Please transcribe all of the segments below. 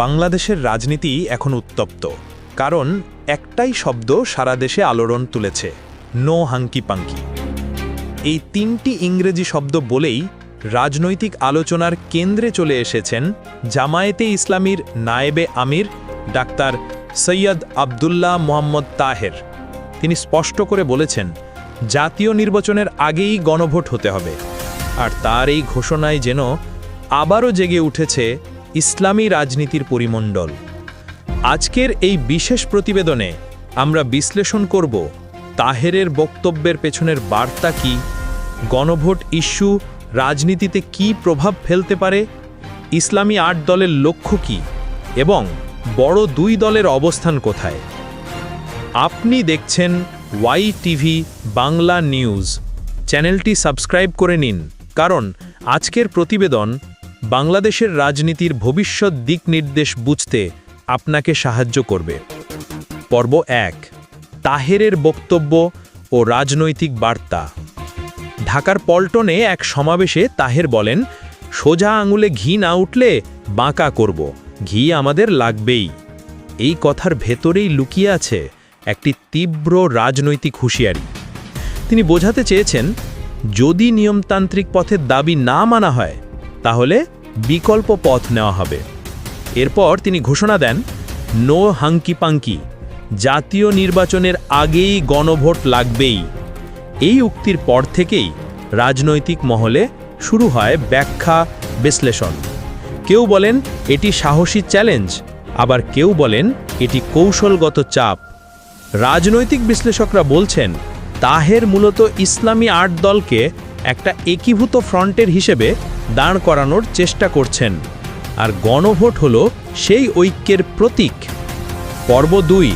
বাংলাদেশের রাজনীতি এখন উত্তপ্ত, কারণ একটাই শব্দ সারা দেশে আলোড়ন তুলেছে, নো হাঙ্কি পাঙ্কি। এই তিনটি ইংরেজি শব্দ বলেই রাজনৈতিক আলোচনার কেন্দ্রে চলে এসেছেন জামায়াতে ইসলামীর নায়েবে আমির ডাক্তার সৈয়দ আবদুল্লাহ মোহাম্মদ তাহের। তিনি স্পষ্ট করে বলেছেন, জাতীয় নির্বাচনের আগেই গণভোট হতে হবে, আর তার এই ঘোষণায় যেন আবারও জেগে উঠেছে ইসলামী রাজনীতির পরিমণ্ডল। আজকের এই বিশেষ প্রতিবেদনে আমরা বিশ্লেষণ করব তাহেরের বক্তব্যের পেছনের বার্তা কি, গণভোট ইস্যু রাজনীতিতে কি প্রভাব ফেলতে পারে, ইসলামী আট দলের লক্ষ্য কি এবং বড় দুই দলের অবস্থান কোথায়। আপনি দেখছেন ওয়াই টিভি বাংলা নিউজ। চ্যানেলটি সাবস্ক্রাইব করে নিন, কারণ আজকের প্রতিবেদন বাংলাদেশের রাজনীতির ভবিষ্যৎ দিক নির্দেশ বুঝতে আপনাকে সাহায্য করবে। পর্ব এক, তাহেরের বক্তব্য ও রাজনৈতিক বার্তা। ঢাকার পল্টনে এক সমাবেশে তাহের বলেন, সোজা আঙুলে ঘি না উঠলে বাঁকা করব, ঘি আমাদের লাগবেই। এই কথার ভেতরেই লুকিয়ে আছে একটি তীব্র রাজনৈতিক হুঁশিয়ারি। তিনি বোঝাতে চেয়েছেন, যদি নিয়মতান্ত্রিক পথের দাবি না মানা হয়, তাহলে বিকল্প পথ নেওয়া হবে। এরপর তিনি ঘোষণা দেন, নো হাঙ্কি পাঙ্কি জাতীয় নির্বাচনের আগেই গণভোট লাগবেই। এই উক্তির পর থেকেই রাজনৈতিক মহলে শুরু হয় ব্যাখ্যা, বিশ্লেষণ। কেউ বলেন এটি সাহসী চ্যালেঞ্জ, আবার কেউ বলেন এটি কৌশলগত চাপ। রাজনৈতিক বিশ্লেষকরা বলছেন, তাহের মূলত ইসলামী আট দলকে একটা একীভূত ফ্রন্টের হিসেবে দাঁড় করানোর চেষ্টা করছেন। আর গণভোট হল সেই ঐক্যের প্রতীক। পর্ব দুই,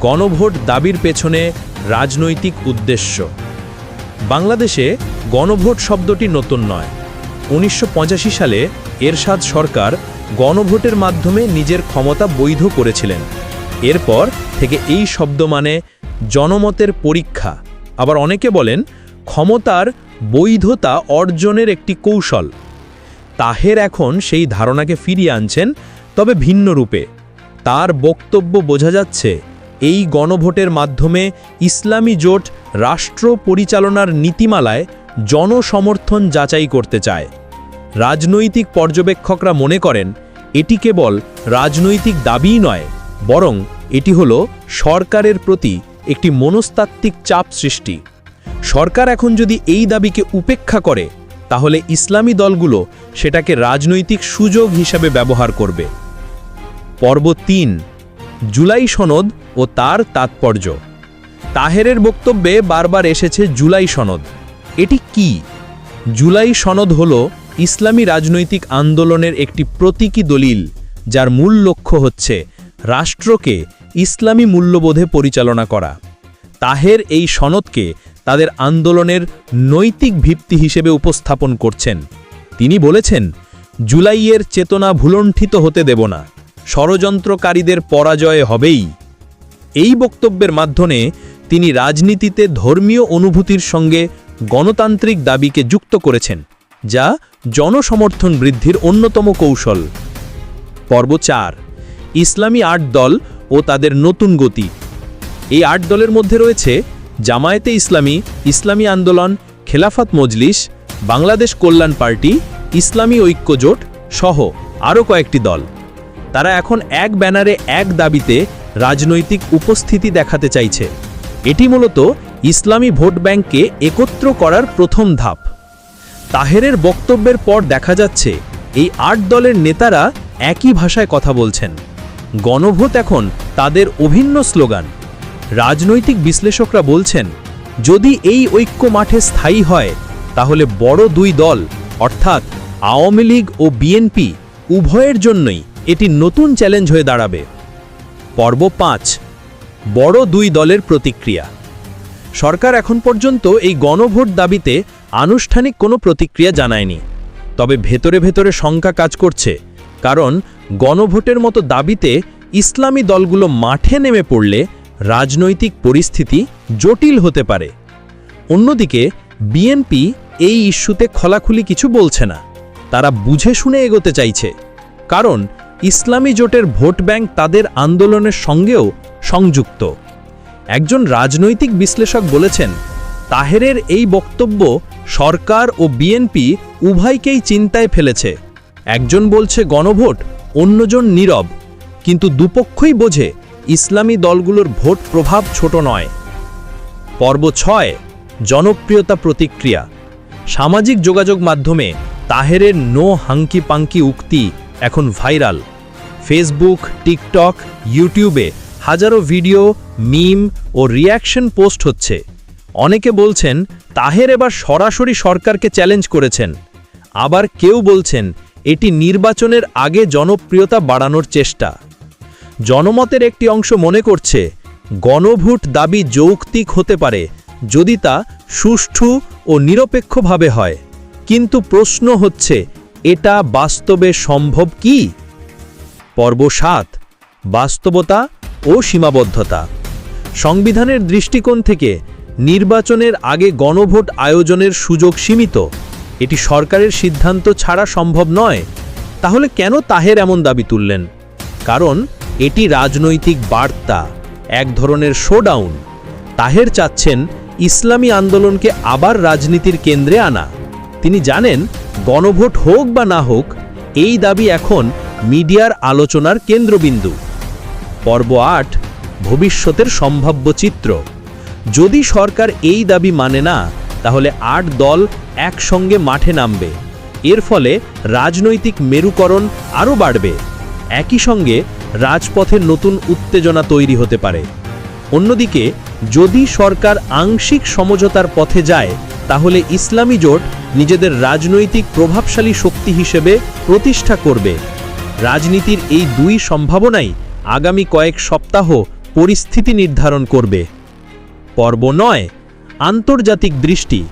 গণভোট দাবির পেছনে রাজনৈতিক উদ্দেশ্য। বাংলাদেশে গণভোট শব্দটি নতুন নয়। উনিশশো সালে এরশাদ সরকার গণভোটের মাধ্যমে নিজের ক্ষমতা বৈধ করেছিলেন। এরপর থেকে এই শব্দ মানে জনমতের পরীক্ষা। আবার অনেকে বলেন ক্ষমতার বৈধতা অর্জনের একটি কৌশল। তাহের এখন সেই ধারণাকে ফিরিয়ে আনছেন, তবে ভিন্ন রূপে। তার বক্তব্য বোঝা যাচ্ছে, এই গণভোটের মাধ্যমে ইসলামী জোট রাষ্ট্র পরিচালনার নীতিমালায় জনসমর্থন যাচাই করতে চায়। রাজনৈতিক পর্যবেক্ষকরা মনে করেন, এটি কেবল রাজনৈতিক দাবিই নয়, বরং এটি হল সরকারের প্রতি একটি মনস্তাত্ত্বিক চাপ সৃষ্টি। সরকার এখন যদি এই দাবিকে উপেক্ষা করে, তাহলে ইসলামী দলগুলো সেটাকে রাজনৈতিক সুযোগ হিসাবে ব্যবহার করবে। পর্ব তিন, জুলাই সনদ ও তার তাৎপর্য। তাহেরের বক্তব্যে বারবার এসেছে জুলাই সনদ। এটি কি? জুলাই সনদ হল ইসলামী রাজনৈতিক আন্দোলনের একটি প্রতীকী দলিল, যার মূল লক্ষ্য হচ্ছে রাষ্ট্রকে ইসলামী মূল্যবোধে পরিচালনা করা। তাহের এই সনদকে তাদের আন্দোলনের নৈতিক ভিত্তি হিসেবে উপস্থাপন করছেন। তিনি বলেছেন, জুলাইয়ের চেতনা ভুলণ্ঠিত হতে দেব না, ষড়যন্ত্রকারীদের পরাজয় হবেই। এই বক্তব্যের মাধ্যমে তিনি রাজনীতিতে ধর্মীয় অনুভূতির সঙ্গে গণতান্ত্রিক দাবিকে যুক্ত করেছেন, যা জনসমর্থন বৃদ্ধির অন্যতম কৌশল। পর্ব চার, ইসলামী আট দল ও তাদের নতুন গতি। এই আট দলের মধ্যে রয়েছে জামায়াতে ইসলামী ইসলামী আন্দোলন, খেলাফত মজলিস, বাংলাদেশ কল্যাণ পার্টি, ইসলামী ঐক্যজোট সহ আরও কয়েকটি দল। তারা এখন এক ব্যানারে এক দাবিতে রাজনৈতিক উপস্থিতি দেখাতে চাইছে। এটি মূলত ইসলামী ভোট ব্যাংককে একত্র করার প্রথম ধাপ। তাহেরের বক্তব্যের পর দেখা যাচ্ছে, এই আট দলের নেতারা একই ভাষায় কথা বলছেন। গণভোট এখন তাদের অভিন্ন স্লোগান। রাজনৈতিক বিশ্লেষকরা বলছেন, যদি এই ঐক্য মাঠে স্থায়ী হয়, তাহলে বড় দুই দল, অর্থাৎ আওয়ামী লীগ ও বিএনপি, উভয়ের জন্যই এটি নতুন চ্যালেঞ্জ হয়ে দাঁড়াবে। পর্ব পাঁচ, বড় দুই দলের প্রতিক্রিয়া। সরকার এখন পর্যন্ত এই গণভোট দাবিতে আনুষ্ঠানিক কোনো প্রতিক্রিয়া জানায়নি। তবে ভেতরে ভেতরে শঙ্কা কাজ করছে, কারণ গণভোটের মতো দাবিতে ইসলামী দলগুলো মাঠে নেমে পড়লে রাজনৈতিক পরিস্থিতি জটিল হতে পারে। অন্যদিকে বিএনপি এই ইস্যুতে খোলাখুলি কিছু বলছে না। তারা বুঝে শুনে এগোতে চাইছে। কারণ, ইসলামী জোটের ভোট ব্যাংক তাদের আন্দোলনের সঙ্গেও সংযুক্ত। একজন রাজনৈতিক বিশ্লেষক বলেছেন, তাহেরের এই বক্তব্য সরকার ও বিএনপি উভয়কেই চিন্তায় ফেলেছে। একজন বলছে, গণভোট, অন্যজন নীরব। কিন্তু দুপক্ষই বোঝে ইসলামী দলগুলোর ভোট প্রভাব ছোট নয়। পর্ব ছয়, জনপ্রিয়তা প্রতিক্রিয়া। সামাজিক যোগাযোগ মাধ্যমে তাহেরের নো হাঙ্কি পাঙ্কি উক্তি এখন ভাইরাল। ফেসবুক, টিকটক, ইউটিউবে হাজারো ভিডিও, মিম ও রিয়াকশন পোস্ট হচ্ছে। অনেকে বলছেন, তাহের এবার সরাসরি সরকারকে চ্যালেঞ্জ করেছেন। আবার কেউ বলছেন, এটি নির্বাচনের আগে জনপ্রিয়তা বাড়ানোর চেষ্টা। জনমতের একটি অংশ মনে করছে, গণভোট দাবি যৌক্তিক হতে পারে যদি তা সুষ্ঠু ও নিরপেক্ষভাবে হয়। কিন্তু প্রশ্ন হচ্ছে, এটা বাস্তবে সম্ভব কি? পর্ব সাত, বাস্তবতা ও সীমাবদ্ধতা। সংবিধানের দৃষ্টিকোণ থেকে নির্বাচনের আগে গণভোট আয়োজনের সুযোগ সীমিত। এটি সরকারের সিদ্ধান্ত ছাড়া সম্ভব নয়। তাহলে কেন তাহের এমন দাবি তুললেন? কারণ এটি রাজনৈতিক বার্তা, এক ধরনের শোডাউন তাহের চাচ্ছেন ইসলামী আন্দোলনকে আবার রাজনীতির কেন্দ্রে আনা। তিনি জানেন, গণভোট হোক বা না হোক, এই দাবি এখন মিডিয়ার আলোচনার কেন্দ্রবিন্দু। পর্ব আট, ভবিষ্যতের সম্ভাব্য চিত্র। যদি সরকার এই দাবি মানে না, তাহলে আট দল একসঙ্গে মাঠে নামবে। এর ফলে রাজনৈতিক মেরুকরণ আরও বাড়বে। একই সঙ্গে রাজপথের নতুন উত্তেজনা তৈরি হতে পারে। অন্যদিকে, যদি সরকার আংশিক সমঝোতার পথে যায়, তাহলে ইসলামী জোট নিজেদের রাজনৈতিক প্রভাবশালী শক্তি হিসেবে প্রতিষ্ঠা করবে। রাজনীতির এই দুই সম্ভাবনাই আগামী কয়েক সপ্তাহ পরিস্থিতি নির্ধারণ করবে। পর্ব নয়, আন্তর্জাতিক দৃষ্টি।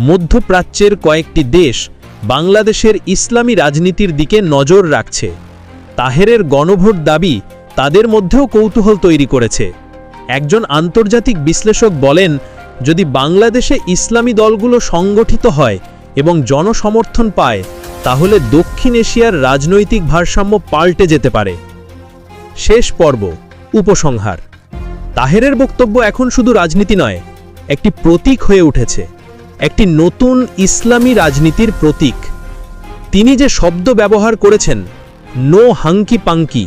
মধ্যপ্রাচ্যের কয়েকটি দেশ বাংলাদেশের ইসলামী রাজনীতির দিকে নজর রাখছে। তাহেরের গণভোট দাবি তাদের মধ্যেও কৌতূহল তৈরি করেছে। একজন আন্তর্জাতিক বিশ্লেষক বলেন, যদি বাংলাদেশে ইসলামী দলগুলো সংগঠিত হয় এবং জনসমর্থন পায়, তাহলে দক্ষিণ এশিয়ার রাজনৈতিক ভারসাম্য পাল্টে যেতে পারে। শেষ পর্ব, উপসংহার। তাহেরের বক্তব্য এখন শুধু রাজনীতি নয়, একটি প্রতীক হয়ে উঠেছে, একটি নতুন ইসলামী রাজনীতির প্রতীক। তিনি যে শব্দ ব্যবহার করেছেন নো হাঙ্কি পাঙ্কি,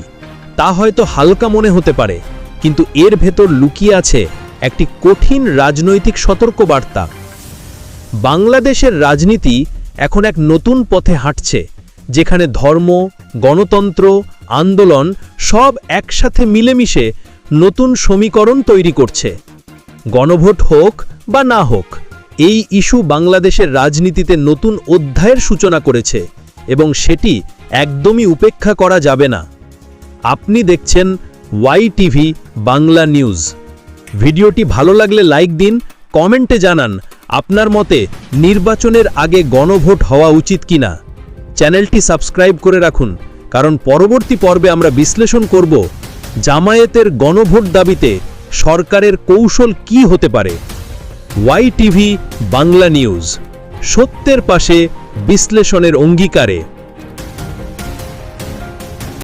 তা হয়তো হালকা মনে হতে পারে, কিন্তু এর ভেতর লুকিয়ে আছে একটি কঠিন রাজনৈতিক সতর্কবার্তা। বাংলাদেশের রাজনীতি এখন এক নতুন পথে হাঁটছে, যেখানে ধর্ম, গণতন্ত্র, আন্দোলন সব একসাথে মিলেমিশে নতুন সমীকরণ তৈরি করছে। গণভোট হোক বা না হোক, এই ইস্যু বাংলাদেশের রাজনীতিতে নতুন অধ্যায়ের সূচনা করেছে এবং সেটি একদমই উপেক্ষা করা যাবে না। আপনি দেখছেন ওয়াই টিভি বাংলা নিউজ। ভিডিওটি ভালো লাগলে লাইক দিন, কমেন্টে জানান আপনার মতে নির্বাচনের আগে গণভোট হওয়া উচিত কিনা। চ্যানেলটি সাবস্ক্রাইব করে রাখুন, কারণ পরবর্তী পর্বে আমরা বিশ্লেষণ করব জামায়াতের গণভোট দাবিতে সরকারের কৌশল কি হতে পারে। ওয়াই টিভি বাংলা নিউজ, সত্যের পাশে বিশ্লেষণের অঙ্গীকারে।